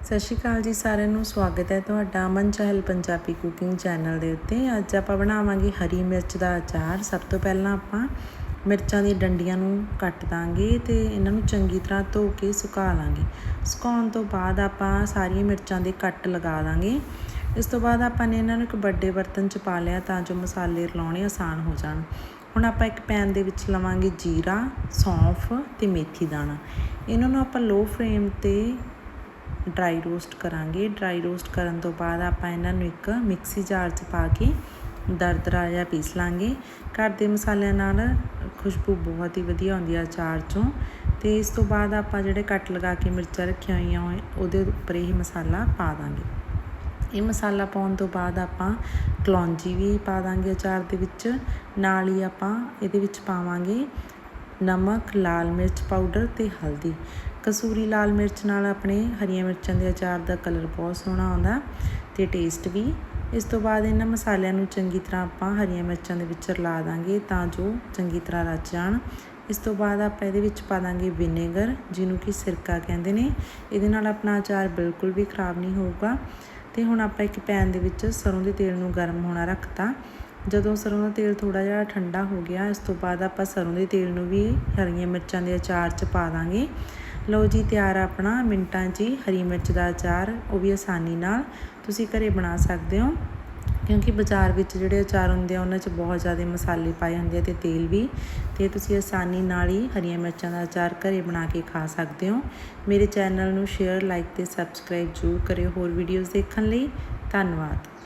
ਸਤਿ ਸ਼੍ਰੀ ਅਕਾਲ ਜੀ ਸਾਰਿਆਂ ਨੂੰ, ਸਵਾਗਤ ਹੈ ਤੁਹਾਡਾ ਅਮਨ ਚਹਿਲ ਪੰਜਾਬੀ ਕੁਕਿੰਗ ਚੈਨਲ ਦੇ ਉੱਤੇ। ਅੱਜ ਆਪਾਂ ਬਣਾਵਾਂਗੇ ਹਰੀ ਮਿਰਚ ਦਾ ਅਚਾਰ। ਸਭ ਤੋਂ ਪਹਿਲਾਂ ਆਪਾਂ ਮਿਰਚਾਂ ਦੀਆਂ ਡੰਡੀਆਂ ਨੂੰ ਕੱਟ ਦਾਂਗੇ ਤੇ ਇਹਨਾਂ ਨੂੰ ਚੰਗੀ ਤਰ੍ਹਾਂ ਧੋ ਕੇ ਸੁਕਾ ਲਾਂਗੇ। ਸੁਕਾਉਣ ਤੋਂ ਬਾਅਦ ਆਪਾਂ ਸਾਰੀਆਂ ਮਿਰਚਾਂ ਦੇ ਕੱਟ ਲਗਾ ਦਾਂਗੇ। ਇਸ ਤੋਂ ਬਾਅਦ ਆਪਾਂ ਨੇ ਇਹਨਾਂ ਨੂੰ ਇੱਕ ਵੱਡੇ ਬਰਤਨ 'ਚ ਪਾ ਲਿਆ ਤਾਂ ਜੋ ਮਸਾਲੇ ਰਲਾਉਣੇ ਆਸਾਨ ਹੋ ਜਾਣ। ਹੁਣ ਆਪਾਂ ਇੱਕ ਪੈਨ ਦੇ ਵਿੱਚ ਲਵਾਂਗੇ ਜੀਰਾ, ਸੌਂਫ ਤੇ ਮੇਥੀ ਦਾਣਾ। ਇਹਨਾਂ ਨੂੰ ਆਪਾਂ ਲੋ ਫਲੇਮ ਤੇ ਡਰਾਈ ਰੋਸਟ ਕਰਾਂਗੇ। ਡਰਾਈ ਰੋਸਟ ਕਰਨ ਤੋਂ ਬਾਅਦ ਆਪਾਂ ਇਹਨਾਂ ਨੂੰ ਇੱਕ ਮਿਕਸੀ ਜਾਰ 'ਚ ਪਾ ਕੇ ਦਰਦਰਾ ਜਿਹਾ ਪੀਸ ਲਾਂਗੇ। ਘਰ ਦੇ ਮਸਾਲਿਆਂ ਨਾਲ ਖੁਸ਼ਬੂ ਬਹੁਤ ਹੀ ਵਧੀਆ ਆਉਂਦੀ ਆ ਅਚਾਰ 'ਚੋਂ। ਤੇ ਇਸ ਤੋਂ ਬਾਅਦ ਆਪਾਂ ਜਿਹੜੇ ਕੱਟ ਲਗਾ ਕੇ ਮਿਰਚਾਂ ਰੱਖੀਆਂ ਹੋਈਆਂ ਉਹਦੇ ਉੱਪਰ ਇਹ ਮਸਾਲਾ ਪਾ ਦਾਂਗੇ। ਇਹ ਮਸਾਲਾ ਪਾਉਣ ਤੋਂ ਬਾਅਦ ਆਪਾਂ ਕਲੌਂਜੀ ਵੀ ਪਾ ਦਾਂਗੇ ਅਚਾਰ ਦੇ ਵਿੱਚ। ਨਾਲ ਹੀ ਆਪਾਂ ਇਹਦੇ ਵਿੱਚ ਪਾਵਾਂਗੇ ਨਮਕ, ਲਾਲ ਮਿਰਚ ਪਾਊਡਰ ਤੇ ਹਲਦੀ। ਕਸੂਰੀ ਲਾਲ ਮਿਰਚ ਨਾਲ ਆਪਣੇ ਹਰੀਆਂ ਮਿਰਚਾਂ ਦੇ ਅਚਾਰ ਦਾ ਕਲਰ ਬਹੁਤ ਸੋਹਣਾ ਆਉਂਦਾ ਤੇ ਟੇਸਟ ਵੀ। ਇਸ ਤੋਂ ਬਾਅਦ ਇਹਨਾਂ ਮਸਾਲਿਆਂ ਨੂੰ ਚੰਗੀ ਤਰ੍ਹਾਂ ਆਪਾਂ ਹਰੀਆਂ ਮਿਰਚਾਂ ਦੇ ਵਿੱਚ ਰਲਾ ਦਾਂਗੇ ਤਾਂ ਜੋ ਚੰਗੀ ਤਰ੍ਹਾਂ ਰਚ ਜਾਣ। ਇਸ ਤੋਂ ਬਾਅਦ ਆਪਾਂ ਇਹਦੇ ਵਿੱਚ ਪਾ ਦਾਂਗੇ ਵਿਨੇਗਰ, ਜਿਹਨੂੰ ਕਿ ਸਿਰਕਾ ਕਹਿੰਦੇ ਨੇ। ਇਹਦੇ ਨਾਲ ਆਪਣਾ ਅਚਾਰ ਬਿਲਕੁਲ ਵੀ ਖਰਾਬ ਨਹੀਂ ਹੋਊਗਾ। ਤੇ ਹੁਣ ਆਪਾਂ ਇੱਕ ਪੈਨ ਦੇ ਵਿੱਚ ਸਰੋਂ ਦੇ ਤੇਲ ਨੂੰ ਗਰਮ ਹੋਣਾ ਰੱਖਤਾ। ਜਦੋਂ ਸਰੋਂ ਦਾ ਤੇਲ ਥੋੜਾ ਜਿਹਾ ਠੰਡਾ ਹੋ ਗਿਆ, ਇਸ ਤੋਂ ਬਾਅਦ ਆਪਾਂ ਸਰੋਂ ਦੇ ਤੇਲ ਨੂੰ ਵੀ ਹਰੀਆਂ ਮਿਰਚਾਂ ਦੇ ਅਚਾਰ 'ਚ ਪਾ ਦਾਂਗੇ। ਲਓ ਜੀ, ਤਿਆਰ ਆ ਆਪਣਾ ਮਿੰਟਾਂ 'ਚ ਹੀ ਹਰੀ ਮਿਰਚ ਦਾ ਅਚਾਰ, ਉਹ ਵੀ ਆਸਾਨੀ ਨਾਲ ਤੁਸੀਂ ਘਰੇ ਬਣਾ ਸਕਦੇ ਹੋ। ਕਿਉਂਕਿ ਬਾਜ਼ਾਰ ਵਿੱਚ ਜਿਹੜੇ ਅਚਾਰ ਹੁੰਦੇ ਆ, ਉਹਨਾਂ 'ਚ ਬਹੁਤ ਜ਼ਿਆਦਾ ਮਸਾਲੇ ਪਾਏ ਹੁੰਦੇ ਆ ਤੇ ਤੇਲ ਵੀ। ਤੇ ਤੁਸੀਂ ਆਸਾਨੀ ਨਾਲ ਹੀ ਹਰੀਆਂ ਮਿਰਚਾਂ ਦਾ ਅਚਾਰ ਘਰੇ ਬਣਾ ਕੇ ਖਾ ਸਕਦੇ ਹੋ। ਮੇਰੇ ਚੈਨਲ ਨੂੰ ਸ਼ੇਅਰ, ਲਾਈਕ ਤੇ ਸਬਸਕ੍ਰਾਈਬ ਜ਼ਰੂਰ ਕਰਿਓ ਹੋਰ ਵੀਡੀਓਜ਼ ਦੇਖਣ ਲਈ। ਧੰਨਵਾਦ।